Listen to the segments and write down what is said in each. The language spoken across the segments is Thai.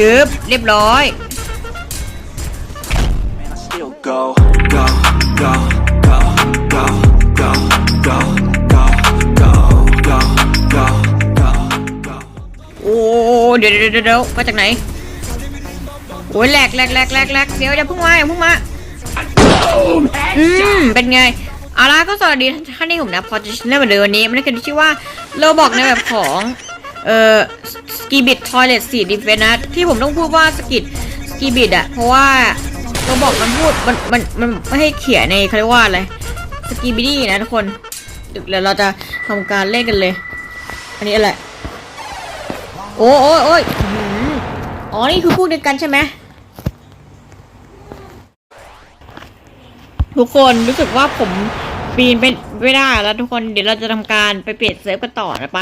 จึบเรียบร้อย Man, I still go, go, go, go, go, go, go, go, go, go, go, go, go. โอ้เดี๋ยวเดี๋ยวเดี๋ยวเดี๋ยวมาจากไหนโอ้ยแหลกแหลกแหลกแหลกแหลกเดี๋ยวอย่าเพิ่งมาอย่าเพิ่งมาอืมเป็นไงเอาล่ะก็สวัสดีท่านที่ผมนะพอจะเล่นเหมือนเดิมวันนี้มันคือชื่อว่าโลบอกในแบบของเอ่อส กีบิดทอยเลทสีดิเฟนนะที่ผมต้องพูดว่าสกิดสกีบิดอะเพราะว่าโลบอกมันพูดมันมันมันไม่ให้เขียนในเขาเรียกว่าอะไรสกีบิดี้นะทุกคนเดี๋ยวเราจะทำการเล่นกันเลย อันนี้อะไรโอ้โอ้โอ้ยอื้อหืออ๋อ นี่คือพวกเดียวกันใช่ไหมทุกคนรู้สึกว่าผมปีนเป็นไม่ได้แล้วทุกคนเดี๋ยวเราจะทำการไปเปลี่ยนเซิร์ฟกันต่อนะไป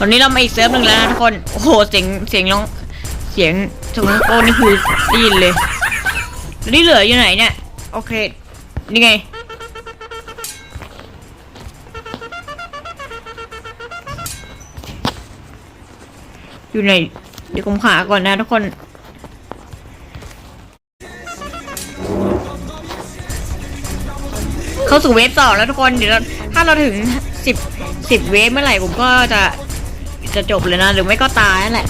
ตอนนี้เรามาอีกเซิร์ฟหนึ่งแล้วนะทุกคน โอ้โห เสียง เสียงน้อง เสียงสมองโก้นี่คือได้ยินเลยนี่เหลืออยู่ไหนเนี่ย โอเค นี่ไง อยู่ไหน เดี๋ยวผมหาก่อนนะทุกคนเข้าสู่เวฟสองแล้วทุกคนเดี๋ยวเราถ้าเราถึงสิบสิบเวฟเมื่อไหร่ผมก็จะ จะจบเลยนะ หรือไม่ก็ตายนั่นแหละ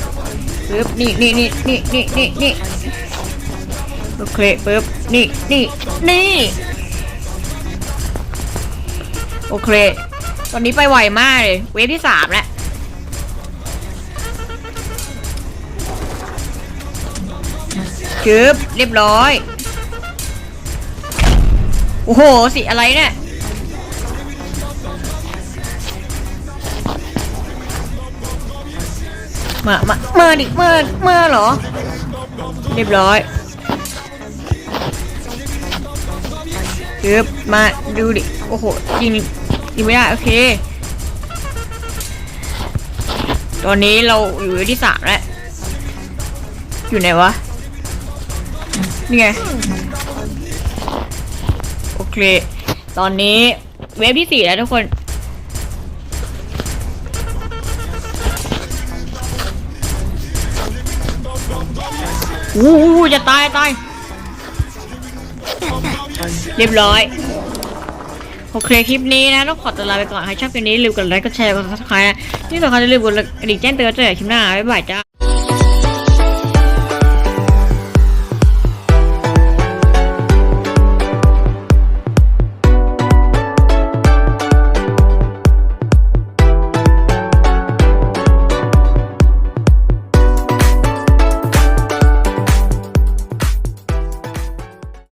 ปึ๊บนี่นี่นี่นี่นี่นี่นี่โอเคปึ๊บนี่นี่นี่โอเค ตอนนี้ไปไวมากเลย เวฟที่สามแล้วจึบเรียบร้อย โอ้โห สิอะไรเนี่ย มามามาดิมามาเหรอ เรียบร้อยจึบมาดูดิ โอ้โหยิงยิงไม่ได้ โอเค ตอนนี้เราอยู่ที่สามแล้ว อยู่ไหนวะ นี่ไง โอเค ตอนนี้เวฟที่สี่แล้วทุกคน อู้จะตายตายเรียบร้อย โอเคคลิปนี้นะต้องขอตัวลาไปก่อนใครชอบคลิปนี้ลืมกดไลค์กดแชร์กดซับสไครต์ที่สำคัญอย่าลืมกดกระดิ่งแจ้งเตือนจะได้คลิปหน้าบ๊ายบายจ้า